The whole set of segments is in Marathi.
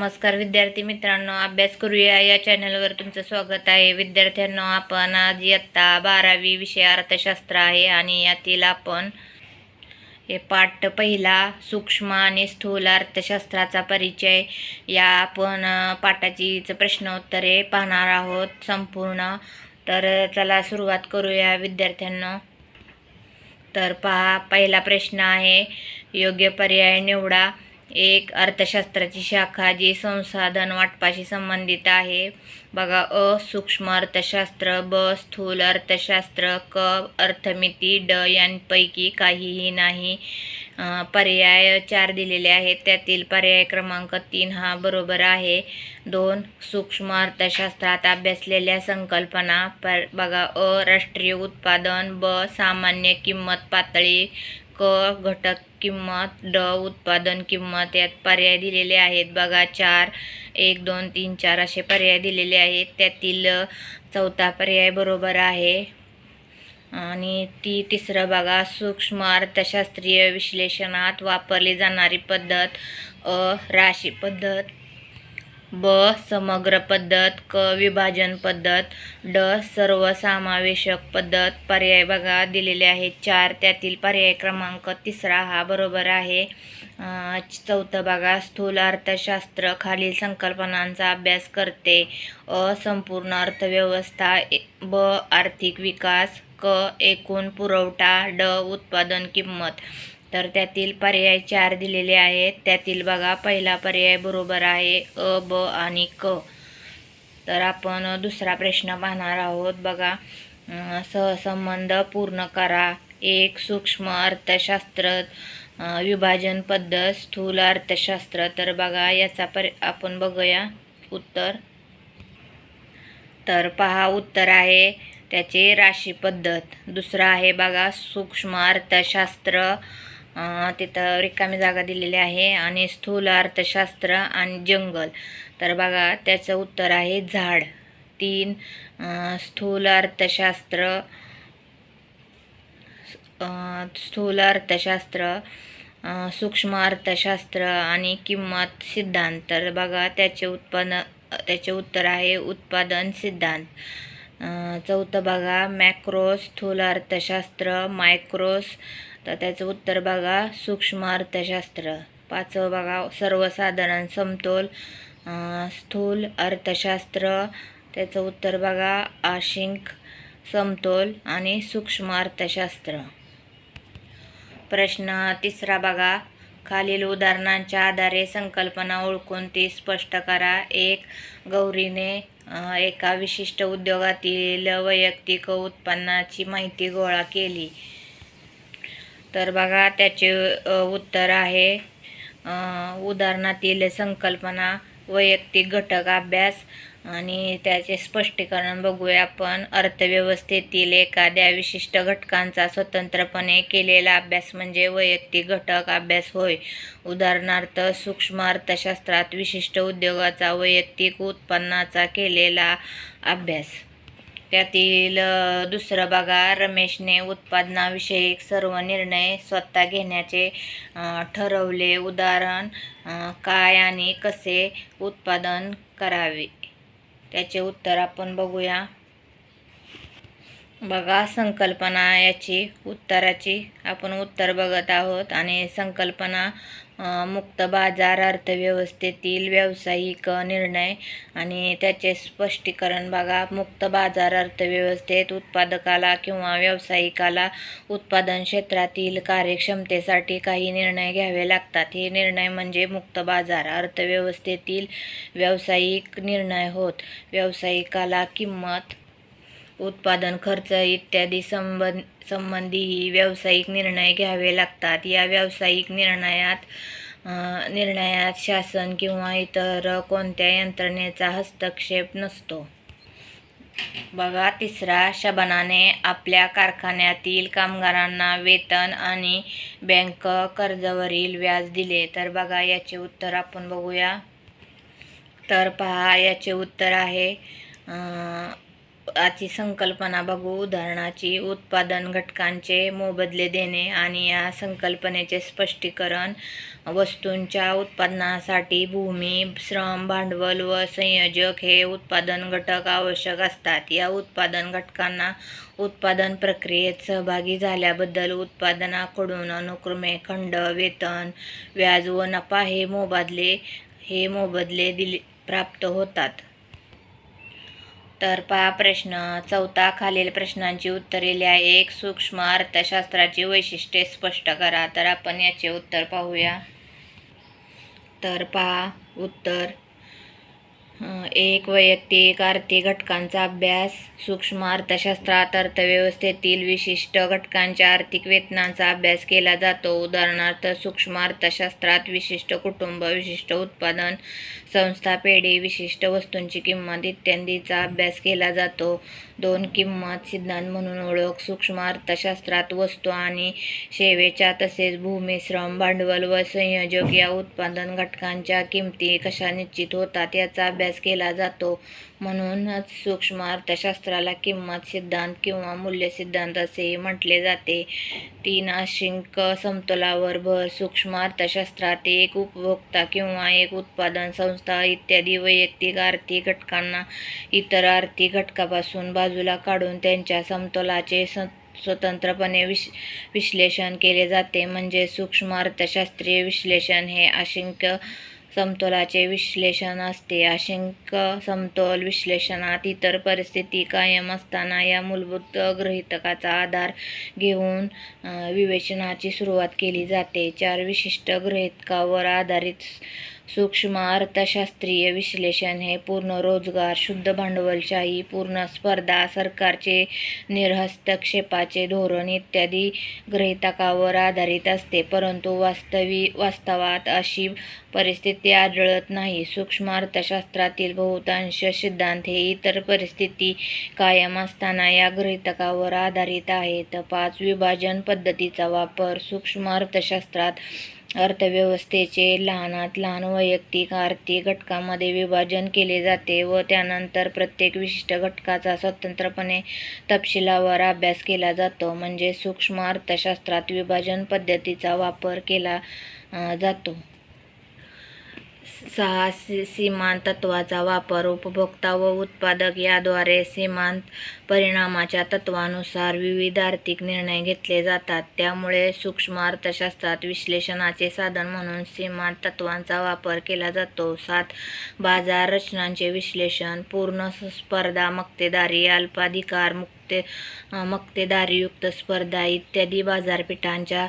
नमस्कार विद्यार्थी मित्रांनो अभ्यास करूया या चॅनलवर तुमचं स्वागत आहे. विद्यार्थ्यांनो आपण आज इयत्ता बारावी विषय अर्थशास्त्र आहे आणि यातील आपण हे पाठ पहिला सूक्ष्म आणि स्थूल अर्थशास्त्राचा परिचय या आपण पाठाचीच प्रश्न उत्तरे पाहणार आहोत संपूर्ण. तर चला सुरुवात करूया विद्यार्थ्यांनो. तर पहा पहिला प्रश्न आहे योग्य पर्याय निवडा. एक अर्थशास्त्राची शाखा जी संसाधन वाटपाशी संबंधित आहे. बघा अ सूक्ष्म अर्थशास्त्र ब स्थूल अर्थशास्त्र क अर्थमिती ड यांपैकी काहीही नाही. पर्याय चार दिलेले आहेत. त्यातील पर्याय क्रमांक तीन हा बरोबर आहे. दोन सूक्ष्म अर्थशास्त्रात अभ्यासलेल्या संकल्पना. पर बघा अ राष्ट्रीय उत्पादन ब सामान्य किंमत पातळी क घटक किंमत ड उत्पादन किंमत यात पर्याय दिलेले आहेत. बघा चार एक दोन तीन चार असे पर्याय दिलेले आहेत. त्यातील चौथा पर्याय बरोबर आहे. आणि ती तिसरं बघा सूक्ष्म अर्थशास्त्रीय विश्लेषणात वापरली जाणारी पद्धत अ राशी पद्धत. ब समग्र पद्धत क विभाजन पद्धत ड सर्वसमावेशक पद्धत. पर्याय बघा दिलेले आहेत चार. त्यातील पर्याय क्रमांक तिसरा हा बरोबर आहे. चौथं बघा स्थूल अर्थशास्त्र खालील संकल्पनांचा अभ्यास करते. अ संपूर्ण अर्थव्यवस्था ए- ब आर्थिक विकास क एकूण पुरवठा ड उत्पादन किंमत. तर त्यातील पर्याय चार दिलेले आहेत. त्यातील बघा पहिला पर्याय बरोबर आहे अ ब आणि क. तर आपण दुसरा प्रश्न पाहणार आहोत. बघा सहसंबंध पूर्ण करा. एक सूक्ष्म अर्थशास्त्र विभाजन पद्धत स्थूल अर्थशास्त्र. तर बघा याचा पर आपण बघूया उत्तर. तर पहा उत्तर आहे त्याचे राशी पद्धत दुसरं आहे बघा सूक्ष्म अर्थशास्त्र तिथं रिकामी जागा दिलेली आहे आणि स्थूल अर्थशास्त्र आणि जंगल. तर बघा त्याचं उत्तर आहे झाड. तीन स्थूल अर्थशास्त्र स्थूल अर्थशास्त्र सूक्ष्म अर्थशास्त्र आणि किंमत सिद्धांत. तर बघा त्याचे उत्पन्न त्याचे उत्तर आहे उत्पादन सिद्धांत. चौथं बघा मॅक्रो स्थूल अर्थशास्त्र मायक्रोस तर त्याचं उत्तर बघा सूक्ष्म अर्थशास्त्र. पाचवं बघा सर्वसाधारण समतोल स्थूल अर्थशास्त्र. त्याचं उत्तर बघा आशिंक समतोल आणि सूक्ष्म अर्थशास्त्र. प्रश्न तिसरा बघा खालील उदाहरणांच्या आधारे संकल्पना ओळखून ती स्पष्ट करा. एक गौरीने एका विशिष्ट उद्योगातील वैयक्तिक उत्पन्नाची माहिती गोळा केली. तर बघा त्याचे उत्तर आहे. उदाहरणातील संकल्पना वैयक्तिक घटक अभ्यास आणि त्याचे स्पष्टीकरण बघूया आपण. अर्थव्यवस्थेतील एखाद्या विशिष्ट घटकांचा स्वतंत्रपणे केलेला अभ्यास म्हणजे वैयक्तिक घटक अभ्यास होय. उदाहरणार्थ सूक्ष्म अर्थशास्त्रात विशिष्ट उद्योगाचा वैयक्तिक उत्पन्नाचा केलेला अभ्यास. त्यातील दुसरं बघा रमेशने उत्पादनाविषयक सर्व निर्णय स्वतः घेण्याचे ठरवले. उदाहरण काय आणि कसे उत्पादन करावे? त्याचे उत्तर आपण बघूया. बघा संकल्पना याची उत्तराची आपण उत्तर बघत आहोत आणि संकल्पना मुक्त बाजार अर्थव्यवस्थेतील व्यावसायिक निर्णय आणि त्याचे स्पष्टीकरण बघा. मुक्त बाजार अर्थव्यवस्थेत उत्पादकाला किंवा व्यावसायिकाला उत्पादन क्षेत्रातील कार्यक्षमतेसाठी काही निर्णय घ्यावे लागतात. हे निर्णय म्हणजे मुक्त बाजार अर्थव्यवस्थेतील व्यावसायिक निर्णय होत. व्यावसायिकाला किंमत उत्पादन खर्च इत्यादी संबंध संबंधीही व्यावसायिक निर्णय घ्यावे लागतात. या व्यावसायिक निर्णयात निर्णयात शासन किंवा इतर कोणत्या यंत्रणेचा हस्तक्षेप नसतो. बघा तिसरा शबानाने आपल्या कारखान्यातील कामगारांना वेतन आणि बँक कर्जावरील व्याज दिले. तर बघा याचे उत्तर आपण बघूया. तर पहा याचे उत्तर आहे आची संकल्पना बघू. उदाहरणाची उत्पादन घटकांचे मोबदले देणे आणि या संकल्पनेचे स्पष्टीकरण वस्तूंच्या उत्पादनासाठी भूमी श्रम भांडवल व संयोजक हे उत्पादन घटक आवश्यक असतात. या उत्पादन घटकांना उत्पादन प्रक्रियेत सहभागी झाल्याबद्दल उत्पादनाकडून अनुक्रमे खंड वेतन व्याज व नफा हे मोबदले हे मोबदले दिले प्राप्त होतात. तर पहा प्रश्न चौथा खालील प्रश्नांची उत्तरे लिहा एक सूक्ष्म अर्थशास्त्राची वैशिष्ट्ये स्पष्ट करा. तर आपण याचे उत्तर पाहूया. तर पहा उत्तर. एक वैयक्तिक आर्थिक घटकांचा अभ्यास. सूक्ष्म अर्थशास्त्रात अर्थव्यवस्थेतील विशिष्ट घटकांच्या आर्थिक वेतनांचा अभ्यास केला जातो. उदाहरणार्थ सूक्ष्म अर्थशास्त्रात विशिष्ट कुटुंब विशिष्ट उत्पादन संस्था पेढी विशिष्ट वस्तूंची किंमत इत्यादीचा अभ्यास केला जातो. दोन किंमत सिद्धांत म्हणून ओळख सूक्ष्म अर्थशास्त्रात वस्तू आणि सेवेच्या तसेच भूमी श्रम भांडवल व संयोजक या उत्पादन घटकांच्या किमती कशा निश्चित होतात याचा अभ्यास केला जातो. म्हणूनच सूक्ष्म अर्थशास्त्राला किंमत सिद्धांत किंवा मूल्य सिद्धांत असेही म्हटले जाते. तीन अशिंक समतोलावर भर सूक्ष्म अर्थशास्त्रात एक उपभोक्ता किंवा एक उत्पादन संस्था इत्यादी वैयक्तिक आर्थिक घटकांना इतर आर्थिक घटकापासून बाजूला काढून त्यांच्या समतोलाचे स स्वतंत्रपणे विश विश्लेषण केले जाते. म्हणजे सूक्ष्म अर्थशास्त्रीय विश्लेषण हे अशिंक्य समतोलाचे विश्लेषण असते. अशिंक समतोल विश्लेषणात इतर परिस्थिती कायम असताना या मूलभूत गृहितकाचा आधार घेऊन विवेचनाची सुरुवात केली जाते. चार विशिष्ट गृहितकावर आधारित सूक्ष्म अर्थशास्त्रीय विश्लेषण हे पूर्ण रोजगार शुद्ध भांडवलशाही पूर्ण स्पर्धा सरकारचे निर्हस्तक्षेपाचे धोरण इत्यादी ग्रहितकावर आधारित असते. परंतु वास्तवी वास्तवात अशी परिस्थिती आढळत नाही. सूक्ष्म अर्थशास्त्रातील बहुतांश सिद्धांत हे इतर परिस्थिती कायम असताना या गृहितकावर आधारित आहेत. पाच विभाजन पद्धतीचा वापर सूक्ष्म अर्थशास्त्रात अर्थव्यवस्थेचे लहानात लहान वैयक्तिक आर्थिक घटकांमध्ये विभाजन केले जाते व त्यानंतर प्रत्येक विशिष्ट घटकाचा स्वतंत्रपणे तपशिलावर अभ्यास केला जातो. म्हणजे सूक्ष्म अर्थशास्त्रात विभाजन पद्धतीचा वापर केला जातो. सहा सी सीमांत तत्वाचा वापर उपभोक्ता व उत्पादक याद्वारे सीमांत परिणामाच्या तत्वानुसार विविध आर्थिक निर्णय घेतले जातात. त्यामुळे सूक्ष्म अर्थशास्त्रात विश्लेषणाचे साधन म्हणून सीमांत तत्वांचा वापर केला जातो. सात बाजार रचनांचे विश्लेषण पूर्ण स्पर्धा मक्तेदारी अल्पाधिकार मुक्त ते मक्तेदारीयुक्त स्पर्धा इत्यादी बाजारपेठांच्या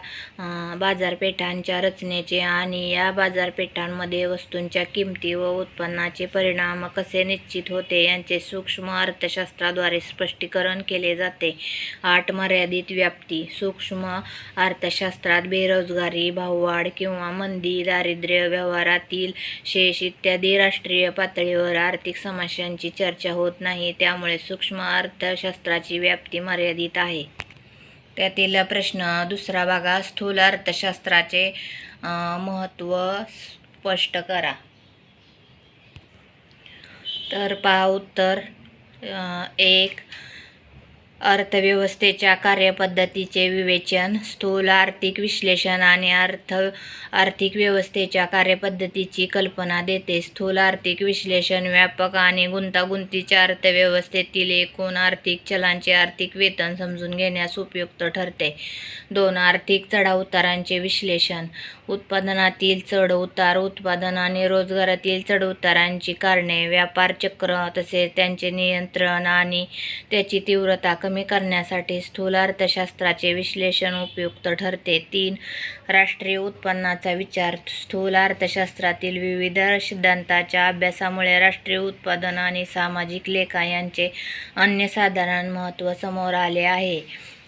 बाजारपेठांच्या रचनेचे आणि या बाजारपेठांमध्ये वस्तूंच्या किमती व उत्पन्नाचे परिणाम कसे निश्चित होते यांचे सूक्ष्म अर्थशास्त्राद्वारे स्पष्टीकरण केले जाते. आठ मर्यादित व्याप्ती सूक्ष्म अर्थशास्त्रात बेरोजगारी भाववाढ किंवा मंदी दारिद्र्य व्यवहारातील शेष इत्यादी राष्ट्रीय पातळीवर आर्थिक समस्यांची चर्चा होत नाही त्यामुळे सूक्ष्म अर्थशास्त्राची व्याप्ती मर्यादित आहे. त्यातील प्रश्न दुसरा भागा स्थूल अर्थशास्त्राचे महत्त्व स्पष्ट करा. तर पहा उत्तर एक अर्थव्यवस्थेच्या कार्यपद्धतीचे विवेचन स्थूल आर्थिक विश्लेषण आणि अर्थ आर्थिक व्यवस्थेच्या कार्यपद्धतीची कल्पना देते. स्थूल आर्थिक विश्लेषण व्यापक आणि गुंतागुंतीच्या अर्थव्यवस्थेतील एकूण आर्थिक चलांचे आर्थिक वेतन समजून घेण्यास उपयुक्त ठरते. दोन आर्थिक चढाउतारांचे विश्लेषण. उत्पादनातील चढउतार उत्पादन आणि रोजगारातील चढउतारांची कारणे व्यापार चक्र तसेच त्यांचे नियंत्रण आणि त्याची तीव्रता कमी करण्यासाठी स्थूल अर्थशास्त्राचे विश्लेषण उपयुक्त ठरते. तीन राष्ट्रीय उत्पन्नाचा विचार. स्थूल अर्थशास्त्रातील विविध सिद्धांताच्या अभ्यासामुळे राष्ट्रीय उत्पादन आणि सामाजिक लेखा यांचे अन्यसाधारण महत्त्व समोर आले आहे.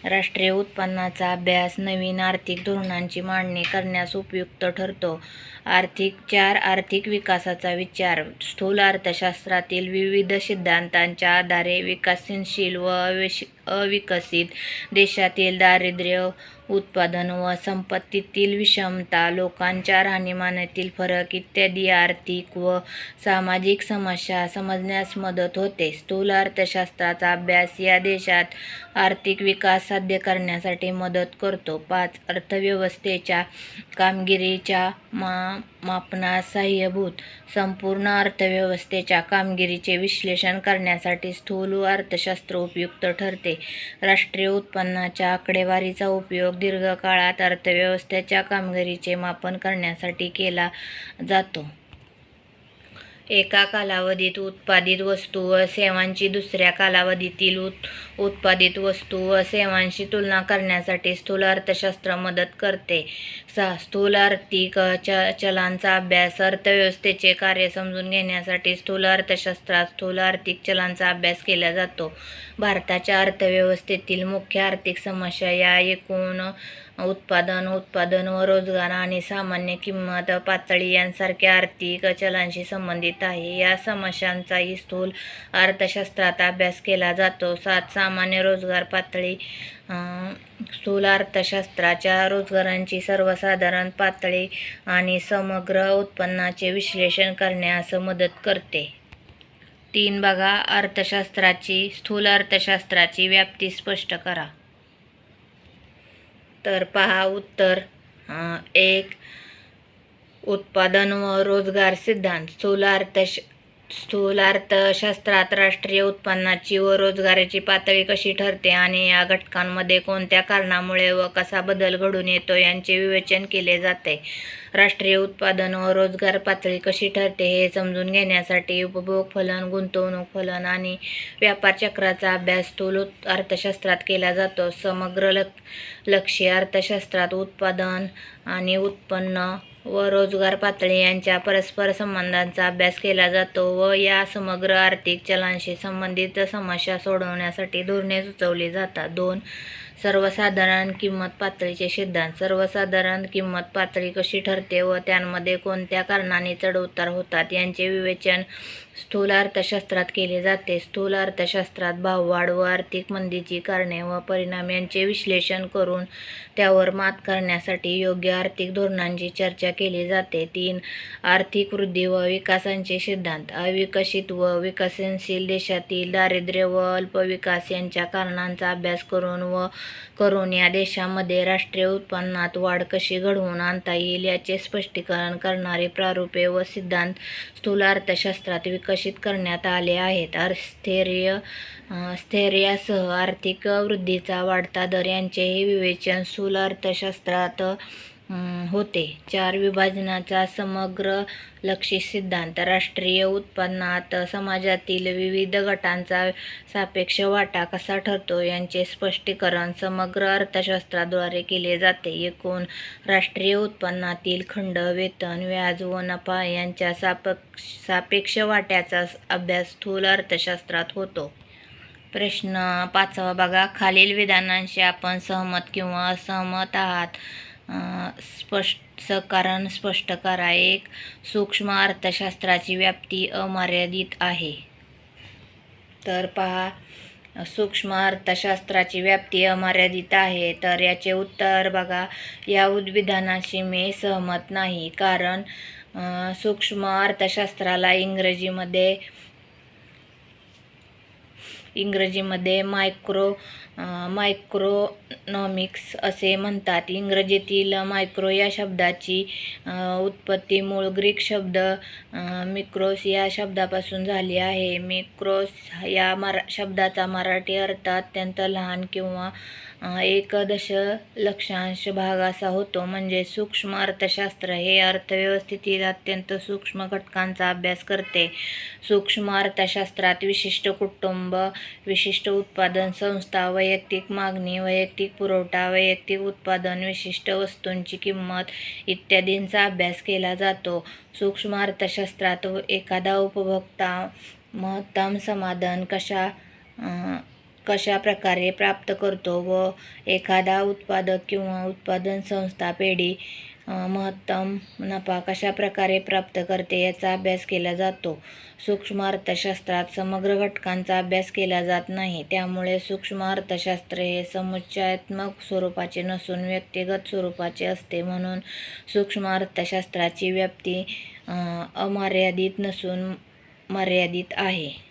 राष्ट्रीय उत्पन्नाचा अभ्यास नवीन आर्थिक धोरणांची मांडणी करण्यास उपयुक्त ठरतो. आर्थिक चार आर्थिक विकासाचा विचार. स्थूल अर्थशास्त्रातील विविध सिद्धांतांच्या आधारे विकसनशील व अविश अविकसित देशातील दारिद्र्य उत्पादन व संपत्तीतील विषमता लोकांच्या राहणीमानातील फरक इत्यादी आर्थिक व सामाजिक समस्या समजण्यास मदत होते. स्थूल अर्थशास्त्राचा अभ्यास या देशात आर्थिक विकास साध्य करण्यासाठी मदत करतो. पाच अर्थव्यवस्थेच्या कामगिरीच्या मा मापनास सहाय्यभूत. संपूर्ण अर्थव्यवस्थेच्या कामगिरीचे विश्लेषण करण्यासाठी स्थूल अर्थशास्त्र उपयुक्त ठरते. राष्ट्रीय उत्पन्नाच्या आकडेवारीचा उपयोग दीर्घकाळात अर्थव्यवस्थेच्या कामगिरीचे मापन करण्यासाठी केला जातो. एका कालावधीत उत्पादित वस्तू व सेवांची दुसऱ्या कालावधीतील उत उत्पादित वस्तू व सेवांशी तुलना करण्यासाठी स्थूल अर्थशास्त्र मदत करते. सहा स्थूल आर्थिक च चलांचा अभ्यास अर्थव्यवस्थेचे कार्य समजून घेण्यासाठी स्थूल अर्थशास्त्रात स्थूल आर्थिक चलांचा अभ्यास केला जातो. भारताच्या अर्थव्यवस्थेतील मुख्य आर्थिक समस्या या एकूण उत्पादन उत्पादन व रोजगार आणि सामान्य किंमत पातळी यांसारख्या आर्थिक चलांशी संबंधित आहे. या समस्यांचाही स्थूल अर्थशास्त्रात अभ्यास केला जातो. सात सामान्य रोजगार पातळी स्थूल अर्थशास्त्राच्या रोजगारांची सर्वसाधारण पातळी आणि समग्र उत्पन्नाचे विश्लेषण करण्यास मदत करते. तीन बघा अर्थशास्त्राची स्थूल अर्थशास्त्राची व्याप्ती स्पष्ट करा. तर पहा उत्तर. एक. उत्पादन व रोजगार सिद्धांत. स्थूल तश स्थूल अर्थशास्त्रात राष्ट्रीय उत्पन्नाची व रोजगाराची पातळी कशी ठरते आणि या घटकांमध्ये कोणत्या कारणामुळे व कसा बदल घडून येतो यांचे विवेचन केले जाते? राष्ट्रीय उत्पादन व रोजगार पातळी कशी ठरते हे समजून घेण्यासाठी उपभोग फलन गुंतवणूक फलन आणि व्यापार चक्राचा अभ्यास स्थूल अर्थशास्त्रात केला जातो. समग्र लक्ष लक्ष्य अर्थशास्त्रात उत्पादन आणि उत्पन्न व रोजगार पातळी यांच्या परस्पर संबंधांचा अभ्यास केला जातो व या समग्र आर्थिक चलांशी संबंधित समस्या सोडवण्यासाठी धोरणे सुचवली जातात. दोन सर्वसाधारण किंमत पातळीचे सिद्धांत. सर्वसाधारण किंमत पातळी कशी ठरते व त्यांमध्ये कोणत्या कारणाने चढउतार होतात यांचे विवेचन स्थूल अर्थशास्त्रात केले जाते. स्थूल अर्थशास्त्रात भाववाढ व आर्थिक मंदीची कारणे व परिणाम यांचे विश्लेषण करून त्यावर मात करण्यासाठी योग्य आर्थिक धोरणांची चर्चा केली जाते. तीन आर्थिक वृद्धी व विकासांचे सिद्धांत. अविकसित व विकसनशील देशातील दारिद्र्य व अल्पविकास यांच्या कारणांचा अभ्यास करून व करून या देशामध्ये राष्ट्रीय उत्पन्नात वाढ कशी घडवून आणता येईल याचे स्पष्टीकरण करणारे प्रारूपे व सिद्धांत स्थूल अर्थशास्त्रात विकसित करण्यात आले आहेत. स्थैर्य स्थैर्यासह आर्थिक वृद्धीचा वाढता दर यांचेही विवेचन स्थूल अर्थशास्त्रात होते. चार विभाजनाचा समग्र लक्षित सिद्धांत. राष्ट्रीय उत्पन्नात समाजातील विविध गटांचा सापेक्ष वाटा कसा ठरतो यांचे स्पष्टीकरण समग्र अर्थशास्त्राद्वारे केले जाते. एकूण राष्ट्रीय उत्पन्नातील खंड वेतन व्याज व नफा यांच्या सापेक्ष सापेक्ष वाट्याचा अभ्यास स्थूल अर्थशास्त्रात होतो. प्रश्न पाचवा बघा. खालील विधानांशी आपण सहमत किंवा असहमत आहात. स्पष्ट कारण स्पष्ट करा एक सूक्ष्म अर्थशास्त्राची व्याप्ती अमर्यादित आहे. तर पहा सूक्ष्म अर्थशास्त्राची व्याप्ती अमर्यादित आहे तर याचे उत्तर बघा. या उद्विधानाशी मी सहमत नाही कारण सूक्ष्म अर्थशास्त्राला इंग्रजीमध्ये इंग्रजीमध्ये मायक्रो मायक्रोनॉमिक्स असे म्हणतात. इंग्रजीतील मायक्रो या शब्दाची उत्पत्ती मूळ ग्रीक शब्द मिक्रोस या शब्दापासून झाली आहे. मिक्रोस या मरा शब्दाचा मराठी अर्थ अत्यंत लहान किंवा एकदश लक्षांश भाग असा होतो. म्हणजे सूक्ष्म अर्थशास्त्र हे अर्थव्यवस्थेतील अत्यंत सूक्ष्म घटकांचा अभ्यास करते. सूक्ष्म अर्थशास्त्रात विशिष्ट कुटुंब विशिष्ट उत्पादन संस्था वैयक्तिक मागणी वैयक्तिक पुरवठा वैयक्तिक उत्पादन विशिष्ट वस्तूंची किंमत इत्यादींचा अभ्यास केला जातो. सूक्ष्म अर्थशास्त्रात एखादा उपभोक्ता महत्तम समाधान कशा कशा प्रकारे प्राप्त करतो व एखादा उत्पादक किंवा उत्पादन संस्था पेढी महत्तम नफा कशा प्रकारे प्राप्त करते याचा अभ्यास केला जातो. सूक्ष्म अर्थशास्त्रात समग्र घटकांचा अभ्यास केला जात नाही. त्यामुळे सूक्ष्म अर्थशास्त्र हे समुच्चयात्मक स्वरूपाचे नसून व्यक्तिगत स्वरूपाचे असते. म्हणून सूक्ष्म अर्थशास्त्राची व्याप्ती अमर्यादित नसून मर्यादित आहे.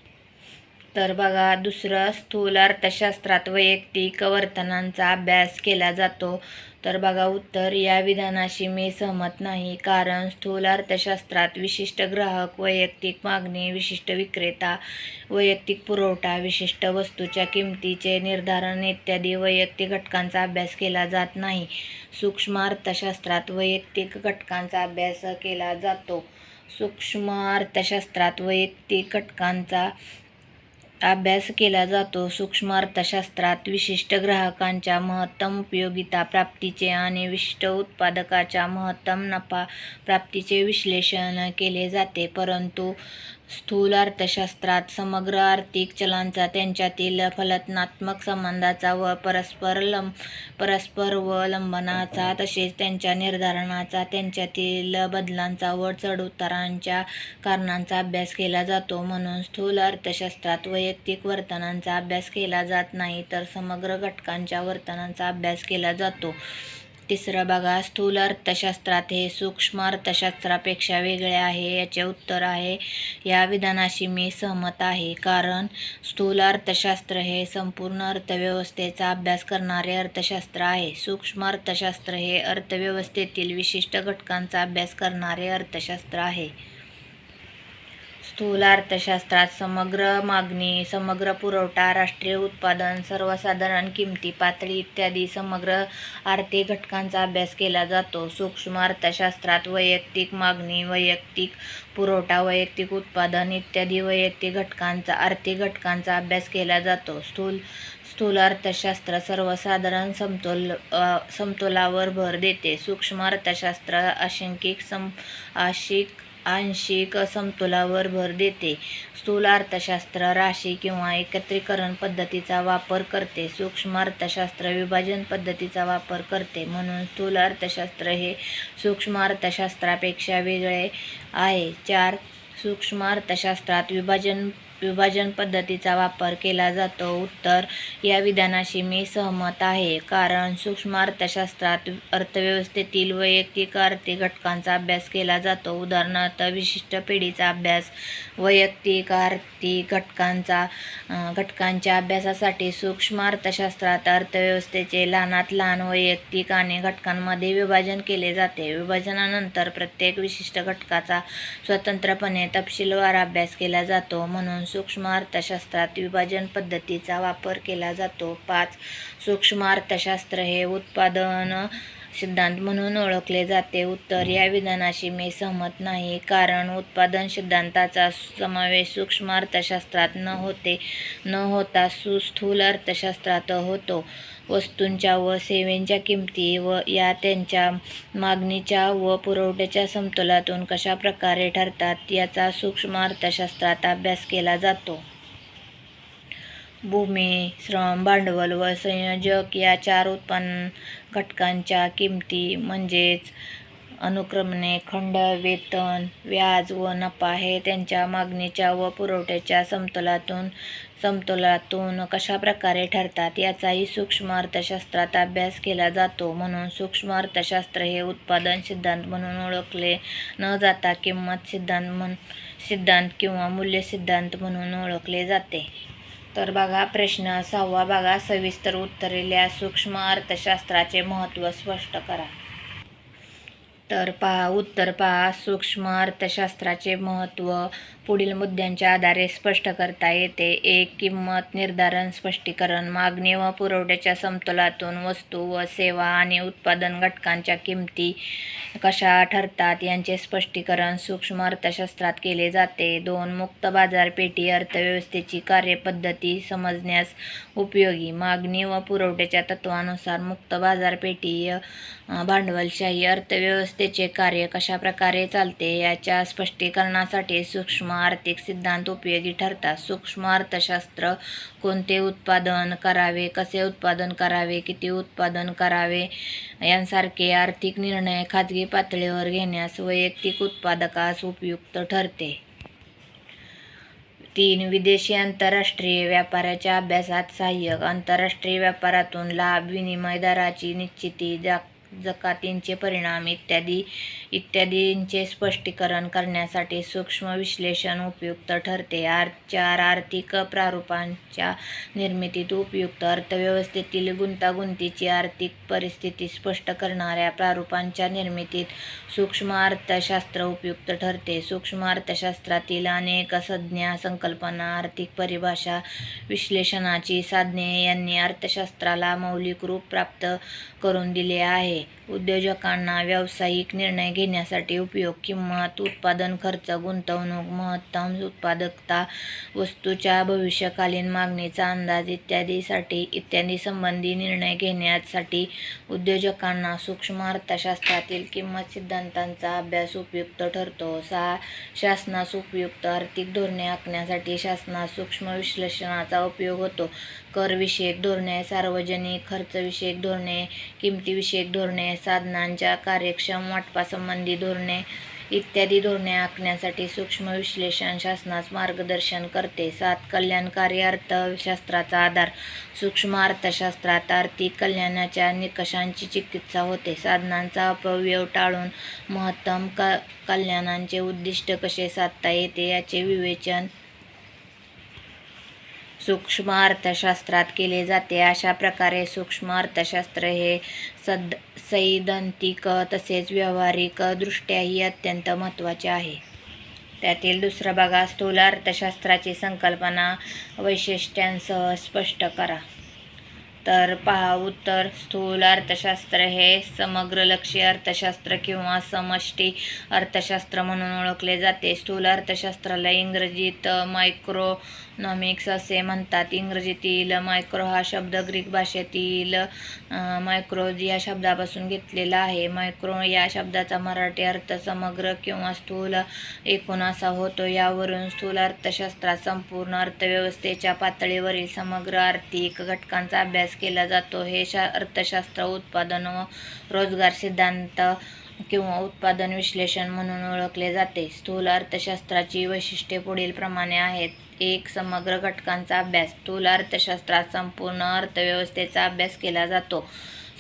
तर बघा दुसरं स्थूल अर्थशास्त्रात वैयक्तिक वर्तनांचा अभ्यास केला जातो. तर बघा उत्तर या विधानाशी मी सहमत नाही कारण स्थूल अर्थशास्त्रात विशिष्ट ग्राहक वैयक्तिक मागणी विशिष्ट विक्रेता वैयक्तिक पुरवठा विशिष्ट वस्तूच्या किमतीचे निर्धारण इत्यादी वैयक्तिक घटकांचा अभ्यास केला जात नाही. सूक्ष्म अर्थशास्त्रात वैयक्तिक घटकांचा अभ्यास केला जातो. सूक्ष्म अर्थशास्त्रात वैयक्तिक घटकांचा अभ्यास केला जातो. सूक्ष्म अर्थशास्त्रात विशिष्ट ग्राहकांच्या महत्तम उपयोगिता प्राप्तीचे आणि विशिष्ट उत्पादकाच्या महत्तम नफा प्राप्तीचे विश्लेषण केले जाते. परंतु स्थूल अर्थशास्त्रात समग्र आर्थिक चलांचा त्यांच्यातील फलनात्मक संबंधाचा व परस्पर लंब परस्पर अवलंबनाचा तसेच त्यांच्या निर्धारणाचा त्यांच्यातील बदलांचा व चढउतारांच्या कारणांचा अभ्यास केला जातो. म्हणून स्थूल अर्थशास्त्रात वैयक्तिक वर्तनांचा अभ्यास केला जात नाही तर समग्र घटकांच्या वर्तनांचा अभ्यास केला जातो. तिसरं बघा स्थूल अर्थशास्त्रात हे सूक्ष्म अर्थशास्त्रापेक्षा वेगळे आहे याचे उत्तर आहे या विधानाशी मी सहमत आहे. कारण स्थूल अर्थशास्त्र हे संपूर्ण अर्थव्यवस्थेचा अभ्यास करणारे अर्थशास्त्र आहे. सूक्ष्म अर्थशास्त्र हे अर्थव्यवस्थेतील विशिष्ट घटकांचा अभ्यास करणारे अर्थशास्त्र आहे. स्थूल अर्थशास्त्रात समग्र मागणी समग्र पुरवठा राष्ट्रीय उत्पादन सर्वसाधारण किमती पातळी इत्यादी समग्र आर्थिक घटकांचा अभ्यास केला जातो. सूक्ष्म अर्थशास्त्रात वैयक्तिक मागणी वैयक्तिक पुरवठा वैयक्तिक उत्पादन इत्यादी वैयक्तिक घटकांचा आर्थिक घटकांचा अभ्यास केला जातो. स्थूल स्थूल अर्थशास्त्र सर्वसाधारण समतोल समतोलावर भर देते. सूक्ष्म अर्थशास्त्र आंशिक सम आशिक आंशिक समतोलावर भर देते. स्थूल अर्थशास्त्र राशी किंवा एकत्रीकरण पद्धतीचा वापर करते. सूक्ष्म अर्थशास्त्र विभाजन पद्धतीचा वापर करते. म्हणून स्थूल अर्थशास्त्र हे सूक्ष्म अर्थशास्त्रापेक्षा वेगळे आहे. चार सूक्ष्म अर्थशास्त्रात विभाजन विभाजन पद्धतीचा वापर केला जातो. उत्तर या विधानाशी मी सहमत आहे. कारण सूक्ष्म अर्थशास्त्रात अर्थव्यवस्थेतील वैयक्तिक आर्थिक घटकांचा अभ्यास केला जातो. उदाहरणार्थ विशिष्ट पिढीचा अभ्यास वैयक्तिक आर्थिक घटकांचा घटकांच्या अभ्यासासाठी सूक्ष्म अर्थशास्त्रात अर्थव्यवस्थेचे लहानात लहान वैयक्तिक आणि घटकांमध्ये विभाजन केले जाते. विभाजनानंतर प्रत्येक विशिष्ट घटकाचा स्वतंत्रपणे तपशीलवार अभ्यास केला जातो. म्हणून सूक्ष्म अर्थशास्त्रात विभाजन पद्धतीचा वापर केला जातो. पाच सूक्ष्म अर्थशास्त्र हे उत्पादन सिद्धांत म्हणून ओळखले जाते. उत्तर या विधानाशी मी सहमत नाही. कारण उत्पादन सिद्धांताचा समावेश सूक्ष्म अर्थशास्त्रात न होते न होता सुस्थूल अर्थशास्त्रात होतो. वस्तूंच्या व सेवेंच्या किमती व या त्यांच्या मागणीच्या व पुरवठ्याच्या समतोलातून कशा प्रकारे ठरतात याचा सूक्ष्म अर्थशास्त्रात अभ्यास केला जातो. भूमी श्रम भांडवल व संयोजक या चार उत्पन्न घटकांच्या किमती म्हणजेच अनुक्रमणे खंड वेतन व्याज व नफा हे त्यांच्या मागणीच्या व पुरवठ्याच्या समतोलातून समतोलातून कशा प्रकारे ठरतात याचाही सूक्ष्म अर्थशास्त्रात अभ्यास केला जातो. म्हणून सूक्ष्म अर्थशास्त्र हे उत्पादन सिद्धांत म्हणून ओळखले न जाता किंमत सिद्धांत म्हण सिद्धांत किंवा मूल्य सिद्धांत म्हणून ओळखले जाते. तर बघा प्रश्न सहावा बघा. सविस्तर उत्तरेल्या सूक्ष्म अर्थशास्त्राचे महत्त्व स्पष्ट करा. तर पहा उत्तर पहा. सूक्ष्म अर्थशास्त्राचे महत्त्व पुढील मुद्द्यांच्या आधारे स्पष्ट करता येते. एक किंमत निर्धारण स्पष्टीकरण मागणी व पुरवठ्याच्या समतोलातून वस्तू व सेवा आणि उत्पादन घटकांच्या किमती कशा ठरतात यांचे स्पष्टीकरण सूक्ष्म अर्थशास्त्रात केले जाते. दोन मुक्त बाजारपेठी अर्थव्यवस्थेची कार्यपद्धती समजण्यास उपयोगी. मागणी व पुरवठ्याच्या तत्वानुसार मुक्त बाजारपेठी भांडवलशाही अर्थव्यवस्थेचे कार्य कशा प्रकारे चालते याच्या स्पष्टीकरणासाठी सूक्ष्म आर्थिक सिद्धांत उपयोगी ठरतात. सूक्ष्म अर्थशास्त्र कोणते उत्पादन करावे कसे उत्पादन करावे किती उत्पादन करावे यांसारखे आर्थिक निर्णय खाजगी पातळीवर घेण्यास वैयक्तिक उत्पादकास उपयुक्त ठरते. तीन विदेशी आंतरराष्ट्रीय व्यापाराच्या अभ्यासात सहाय्यक. आंतरराष्ट्रीय व्यापारातून लाभ विनिमय दराची निश्चिती जा जकातींचे परिणाम इत्यादी इत्यादींचे स्पष्टीकरण करण्यासाठी सूक्ष्म विश्लेषण उपयुक्त ठरते. आर चार आर्थिक प्रारूपांच्या निर्मितीत उपयुक्त अर्थव्यवस्थेतील गुंतागुंतीची आर्थिक परिस्थिती स्पष्ट करणाऱ्या प्रारूपांच्या निर्मितीत सूक्ष्म अर्थशास्त्र उपयुक्त ठरते. सूक्ष्म अर्थशास्त्रातील अनेक संज्ञा संकल्पना आर्थिक परिभाषा विश्लेषणाची साधने यांनी अर्थशास्त्राला मौलिक रूप प्राप्त करून दिले आहे. उद्योजकांना व्यावसायिक निर्णय घेण्यासाठी उपयोग किंमत उत्पादन खर्च गुंतवणूक महत्तम उत्पादकता वस्तूच्या भविष्यकालीन मागणीचा अंदाज इत्यादीसाठी इत्यादी संबंधी निर्णय घेण्यासाठी उद्योजकांना सूक्ष्म अर्थशास्त्रातील किंमत सिद्धांतांचा अभ्यास उपयुक्त ठरतो. सहा शासनास उपयुक्त आर्थिक धोरणे आखण्यासाठी शासनास सूक्ष्म विश्लेषणाचा उपयोग होतो. करविषयक धोरणे सार्वजनिक खर्चविषयक धोरणे किमतीविषयक धोरणे साधनांच्या कार्यक्षम वाटपासंबंधी धोरणे इत्यादी धोरणे आखण्यासाठी सूक्ष्म विश्लेषण शासनास मार्गदर्शन करते. सात कल्याणकारी अर्थशास्त्राचा आधार. सूक्ष्म अर्थशास्त्रात आर्थिक कल्याणाच्या निकषांची चिकित्सा होते. साधनांचा अपव्यय टाळून महत्तम क कल्याणांचे उद्दिष्ट कसे साधता येते याचे विवेचन सूक्ष्म अर्थशास्त्रात केले जाते. अशा प्रकारे सूक्ष्म अर्थशास्त्र हे सद सैद्धांतिक तसेच व्यावहारिक दृष्ट्याही अत्यंत महत्त्वाचे आहे. त्यातील दुसरा बघा स्थूल अर्थशास्त्राची संकल्पना वैशिष्ट्यांसह स्पष्ट करा. तर पहा उत्तर स्थूल अर्थशास्त्र हे समग्रलक्षी अर्थशास्त्र किंवा समष्टी अर्थशास्त्र म्हणून ओळखले जाते. स्थूल अर्थशास्त्राला इंग्रजीत मायक्रो नॉमिक्स असे म्हणतात. इंग्रजीतील मायक्रो हा शब्द ग्रीक भाषेतील मायक्रोज या शब्दापासून घेतलेला आहे. मायक्रो या शब्दाचा मराठी अर्थ समग्र किंवा स्थूल एकूण असा होतो. यावरून स्थूल अर्थशास्त्रात संपूर्ण अर्थव्यवस्थेच्या पातळीवरील समग्र आर्थिक घटकांचा अभ्यास केला जातो. हे शा अर्थशास्त्र उत्पादन व रोजगार सिद्धांत किंवा उत्पादन विश्लेषण म्हणून ओळखले जाते. स्थूल अर्थशास्त्राची वैशिष्ट्ये पुढील प्रमाणे आहेत. एक समग्र घटकांचा अभ्यास. स्थूल अर्थशास्त्रात संपूर्ण अर्थव्यवस्थेचा अभ्यास केला जातो.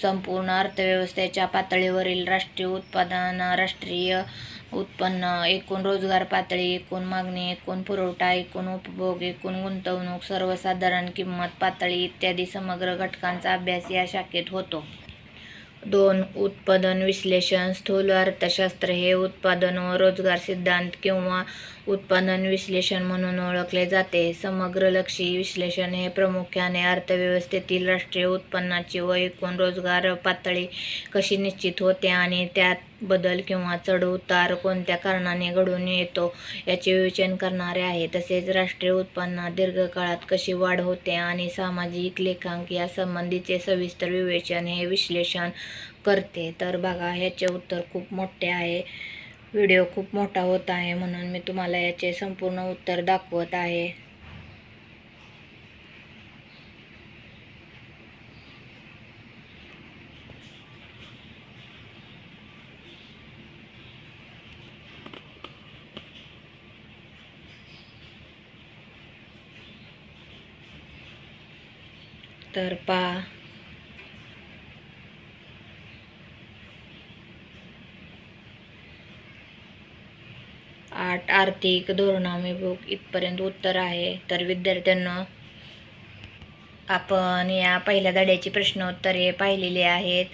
संपूर्ण अर्थव्यवस्थेच्या पातळीवरील राष्ट्रीय उत्पादन राष्ट्रीय उत्पन्न एकूण रोजगार पातळी एकूण मागणी एकूण पुरवठा एकूण उपभोग एकूण गुंतवणूक सर्वसाधारण किंमत पातळी इत्यादी समग्र घटकांचा अभ्यास या शाखेत होतो. दोन उत्पादन विश्लेषण. स्थूल अर्थशास्त्र हे उत्पादन व रोजगार सिद्धांत किंवा उत्पादन विश्लेषण म्हणून ओळखले जाते. समग्रलक्षी विश्लेषण हे प्रामुख्याने अर्थव्यवस्थेतील राष्ट्रीय उत्पन्नाची व एकूण रोजगार पातळी कशी निश्चित होते आणि त्यात बदल किंवा चढउतार कोणत्या कारणाने घडून येतो याचे विवेचन करणारे आहे. तसेच राष्ट्रीय उत्पन्नात दीर्घकाळात कशी वाढ होते आणि सामाजिक लेखांक या संबंधीचे सविस्तर विवेचन हे विश्लेषण करते. तर बघा ह्याचे उत्तर खूप मोठे आहे. व्हिडिओ खूप मोठा होत आहे म्हणून मी तुम्हाला याचे संपूर्ण उत्तर दाखवत आहे. तर पहा आठ आर्थिक धोरणाभिमुख इथपर्यंत उत्तर आहे. तर विद्यार्थ्यांना आपण या पहिल्या धड्याची प्रश्नोत्तरे पाहिलेली आहेत.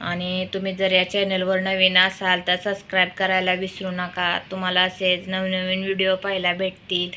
आणि तुम्ही जर या चॅनलवर नवीन असाल तर सबस्क्राईब करायला विसरू नका. तुम्हाला असेच नवनवीन व्हिडिओ पाहायला भेटतील.